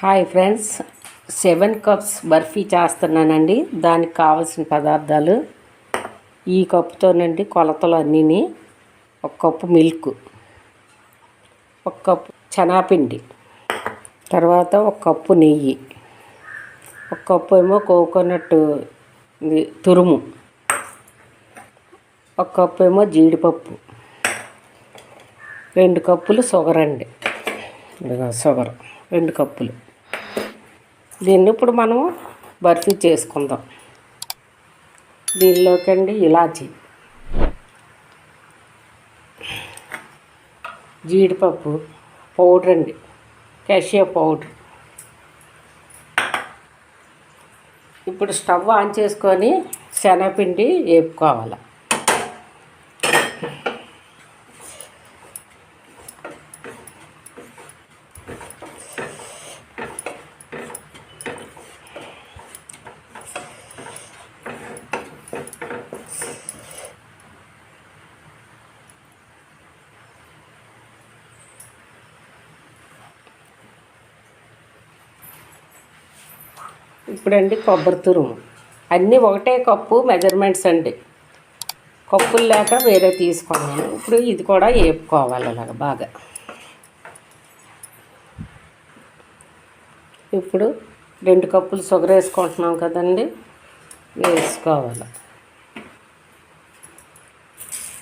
Hi friends. Seven cups barfi చేస్తున్నానండి. దానికి కావాల్సిన పదార్థాలు ఈ కప్పుతోనండి కొలతలు అన్నీ ఒక కప్పు మిల్క్ ఒక కప్పు చనాపిండి తర్వాత ఒక కప్పు నెయ్యి ఒక కప్పు ఏమో కోకోనట్ తురుము ఒక కప్పు ఏమో జీడిపప్పు రెండు కప్పులు షుగర్ అండి షుగర్ రెండు కప్పులు. దీన్ని ఇప్పుడు మనం బర్ఫీ చేసుకుందాం. దీనిలోకి అండి ఇలాచి జీడిపప్పు పౌడర్ అండి క్యాషియో పౌడర్. ఇప్పుడు స్టవ్ ఆన్ చేసుకొని శనగపిండి వేపుకోవాలి. ఇప్పుడండి కొబ్బరి తురుము. అన్నీ ఒకటే కప్పు మెజర్మెంట్స్ అండి. కప్పులు లేక వేరే తీసుకున్నాను. ఇప్పుడు ఇది కూడా వేపుకోవాలి అలాగ బాగా. ఇప్పుడు రెండు కప్పులు షుగర్ వేసుకుంటున్నాం కదండి. వేసుకోవాలి.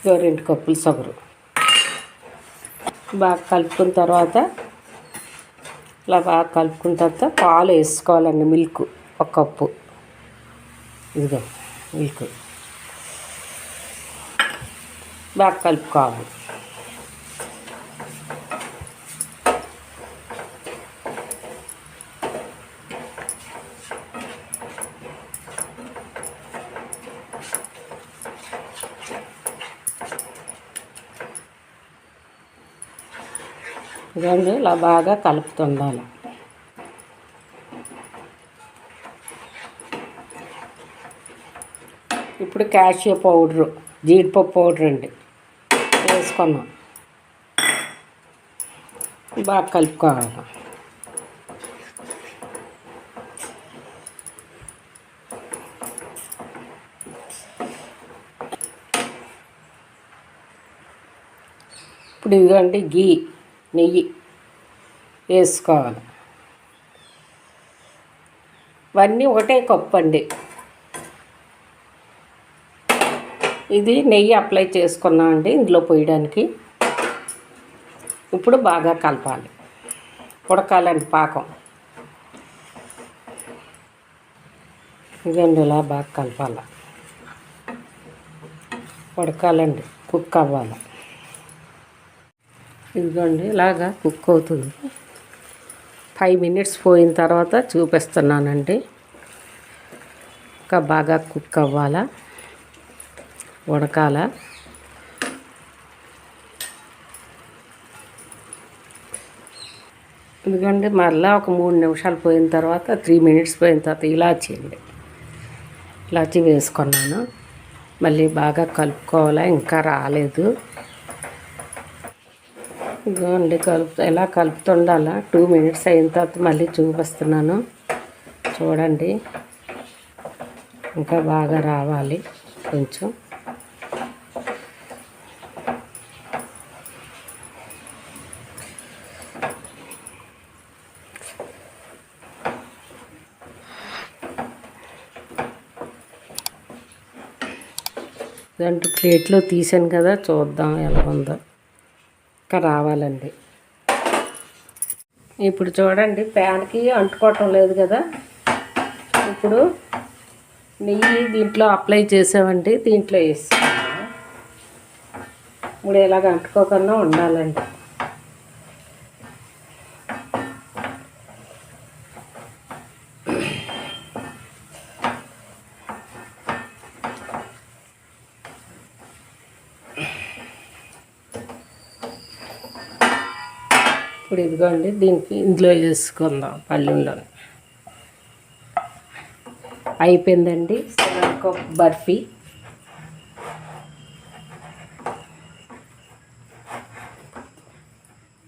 ఇదో రెండు కప్పులు షుగరు. బాగా కలుపుకున్న తర్వాత ఇలా బాగా కలుపుకున్న తర్వాత పాలు వేసుకోవాలండి మిల్క్. ఒక కప్పు. ఇదిగో మిల్క్ బాగా కలుపుకోవాలి. ఇదండి ఇలా బాగా కలుపుతుండాలి. ఇప్పుడు క్యాషియో పౌడరు జీడిపప్పు పౌడర్ అండి. వేసుకున్నాం. బాగా కలుపుకోవాలి. ఇప్పుడు ఇదిగోండి గీ నెయ్యి వేసుకోవాలి. ఇవన్నీ ఒకటే కప్పు అండి ఇది నెయ్యి అప్లై చేసుకున్నాం అండి ఇందులో పోయడానికి. ఇప్పుడు బాగా కలపాలి. ఉడకాలండి పాకం. ఇదండి ఇలా బాగా కలపాలి. ఉడకాలండి కుక్ అవ్వాలి. ఇదిగోండి ఇలాగా కుక్ అవుతుంది. ఫైవ్ మినిట్స్ పోయిన తర్వాత చూపిస్తున్నానండి. ఇంకా బాగా కుక్ అవ్వాలా. ఉడకాల. ఎందుకంటే మళ్ళీ ఒక మూడు నిమిషాలు పోయిన తర్వాత త్రీ మినిట్స్ పోయిన తర్వాత ఇలాచీ అండి. ఇలాచీ వేసుకున్నాను. మళ్ళీ బాగా కలుపుకోవాలా ఇంకా రాలేదు. ఇదిగోండి కలుపు ఎలా కలుపుతుండాలా? టూ మినిట్స్ అయిన తర్వాత మళ్ళీ చూపిస్తున్నాను. చూడండి. ఇంకా బాగా రావాలి కొంచెం. దాంట్లో ప్లేట్లో తీసాను కదా చూద్దాం ఎలా ఉందో. ఇంకా రావాలండి. ఇప్పుడు చూడండి ప్యాన్కి అంటుకోవటం లేదు కదా. ఇప్పుడు నెయ్యి దీంట్లో అప్లై చేసామండి దీంట్లో వేసి ఇప్పుడు ఇలాగ అంటుకోకుండా ఉండాలండి. ఇప్పుడు ఇదిగోండి దీనికి ఇందులో వేసుకుందాం పళ్ళెంలో అయిపోయిందండి seven cup barfi.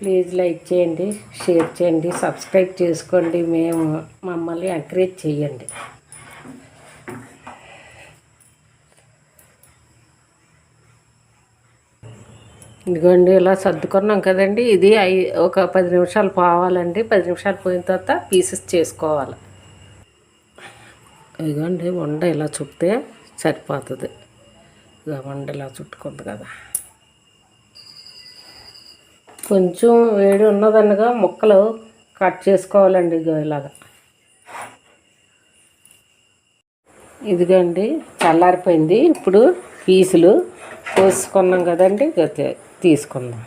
Please like చేయండి షేర్ చేయండి సబ్స్క్రైబ్ చేసుకోండి. మేము మమ్మల్ని ఎంకరేజ్ చేయండి. ఇదిగోండి ఇలా సర్దుకున్నాం కదండి. ఇది ఐ ఒక పది నిమిషాలు పోవాలండి. పది నిమిషాలు పోయిన తర్వాత పీసెస్ చేసుకోవాలి. ఇదిగోండి వండ ఇలా చుట్టితే సరిపోతుంది. ఇక వండ ఇలా చుట్టుకుంది కదా. కొంచెం వేడి ఉన్నదన్నగా ముక్కలు కట్ చేసుకోవాలండి. ఇగో ఇలాగా. ఇదిగోండి చల్లారిపోయింది. ఇప్పుడు పీసులు కోసుకున్నాం కదండి తీసుకుందాం.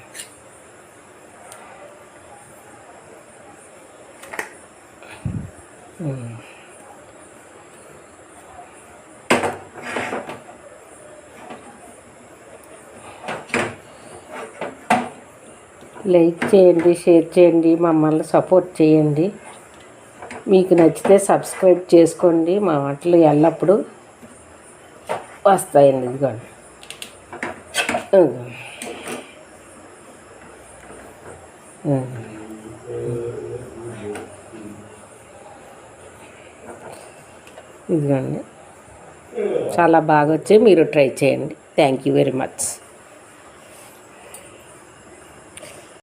లైక్ చేయండి షేర్ చేయండి మమ్మల్ని సపోర్ట్ చేయండి. మీకు నచ్చితే సబ్స్క్రైబ్ చేసుకోండి మా వంటలు ఎల్లప్పుడూ వస్తాయండి ఇదిగోండి. ఇదిగో. ఇదిగోండి. చాలా బాగా వచ్చాయి. మీరు ట్రై చేయండి. Thank you very much